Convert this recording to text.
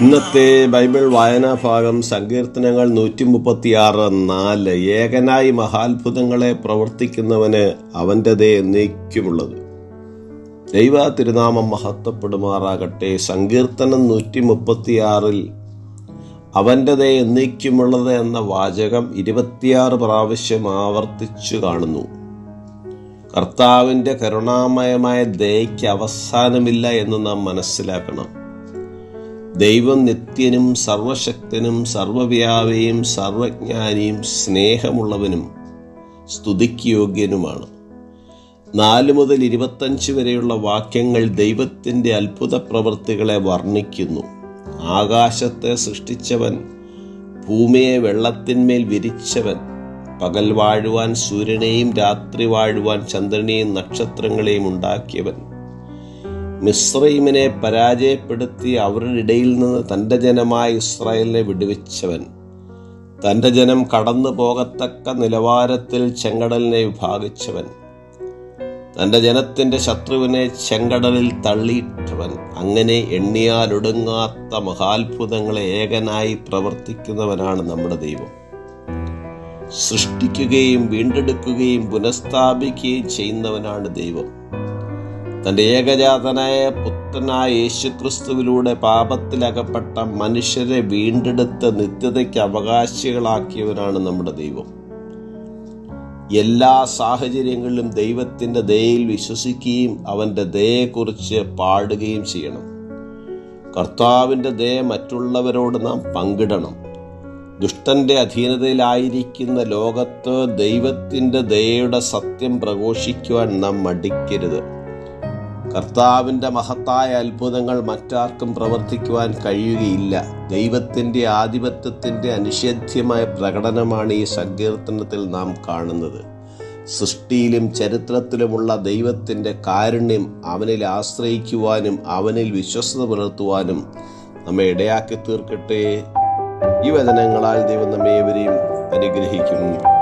ഇന്നത്തെ ബൈബിൾ വായനാ ഭാഗം സങ്കീർത്തനങ്ങൾ നൂറ്റി മുപ്പത്തിയാറ് നാല് ഏകനായി മഹാത്ഭുതങ്ങളെ പ്രവർത്തിക്കുന്നവന് അവന്റെതേ നീക്കുമുള്ളത്. ദൈവ തിരുനാമം മഹത്വപ്പെടുമാറാകട്ടെ. സങ്കീർത്തനം നൂറ്റി മുപ്പത്തിയാറിൽ അവന്റെതേ എന്നേക്കുമുള്ളത് എന്ന വാചകം ഇരുപത്തിയാറ് പ്രാവശ്യം ആവർത്തിച്ചു കാണുന്നു. കർത്താവിന്റെ കരുണാമയമായ ദയയ്ക്ക് അവസാനമില്ല എന്ന് നാം മനസ്സിലാക്കണം. ദൈവം നിത്യനും സർവശക്തനും സർവവ്യാപിയും സർവജ്ഞാനിയും സ്നേഹമുള്ളവനും സ്തുതിക്ക് യോഗ്യനുമാണ് നാല് മുതൽ ഇരുപത്തഞ്ച് വരെയുള്ള വാക്യങ്ങൾ ദൈവത്തിന്റെ അത്ഭുത പ്രവൃത്തികളെ വർണിക്കുന്നു. ആകാശത്തെ സൃഷ്ടിച്ചവൻ ഭൂമിയെ വെള്ളത്തിന്മേൽ വിരിച്ചവൻ പകൽ വാഴുവാൻ സൂര്യനെയും രാത്രി വാഴുവാൻ ചന്ദ്രനെയും നക്ഷത്രങ്ങളെയും ഉണ്ടാക്കിയവൻ. മിശ്രൈമിനെ പരാജയപ്പെടുത്തി അവരുടെ ഇടയിൽ നിന്ന് തന്റെ ജനമായ ഇസ്രായേലിനെ വിടുവിച്ചവൻ. തന്റെ ജനം കടന്നു പോകത്തക്ക നിലവാരത്തിൽ ചെങ്കടലിനെ വിഭാഗിച്ചവൻ. തന്റെ ജനത്തിന്റെ ശത്രുവിനെ ചെങ്കടലിൽ തള്ളിയിട്ടവൻ. അങ്ങനെ എണ്ണിയാലൊടുങ്ങാത്ത മഹാത്ഭുതങ്ങളെ ഏകനായി പ്രവർത്തിക്കുന്നവനാണ് നമ്മുടെ ദൈവം. സൃഷ്ടിക്കുകയും വീണ്ടെടുക്കുകയും പുനഃസ്ഥാപിക്കുകയും ചെയ്യുന്നവനാണ് ദൈവം. തന്റെ ഏകജാതനായ പുത്രനായ യേശുക്രിസ്തുവിലൂടെ പാപത്തിലകപ്പെട്ട മനുഷ്യരെ വീണ്ടെടുത്ത് നിത്യതയ്ക്ക് അവകാശികളാക്കിയവനാണ് നമ്മുടെ ദൈവം. എല്ലാ സാഹചര്യങ്ങളിലും ദൈവത്തിന്റെ ദയയിൽ വിശ്വസിക്കുകയും അവന്റെ ദയയെക്കുറിച്ച് പാടുകയും ചെയ്യണം. കർത്താവിന്റെ ദയ മറ്റുള്ളവരോട് നാം പങ്കിടണം. ദുഷ്ടന്റെ അധീനതയിലായിരിക്കുന്ന ലോകത്ത് ദൈവത്തിന്റെ ദയയുടെ സത്യം പ്രഘോഷിക്കുവാൻ നാം മടിക്കരുത്. കർത്താവിന്റെ മഹത്തായ അത്ഭുതങ്ങൾ മറ്റാർക്കും പ്രവർത്തിക്കുവാൻ കഴിയുകയില്ല. ദൈവത്തിന്റെ ആധിപത്യത്തിന്റെ അനിഷേധ്യമായ പ്രകടനമാണ് ഈ സങ്കീർത്തനത്തിൽ നാം കാണുന്നത്. സൃഷ്ടിയിലും ചരിത്രത്തിലുമുള്ള ദൈവത്തിന്റെ കാരുണ്യം അവനിൽ ആശ്രയിക്കുവാനും അവനിൽ വിശ്വസത പുലർത്തുവാനും നമ്മെ ഇടയാക്കി തീർക്കട്ടെ. ഈ വചനങ്ങളാൽ ദൈവം നമ്മെ ഏവരെയും അനുഗ്രഹിക്കുന്നു.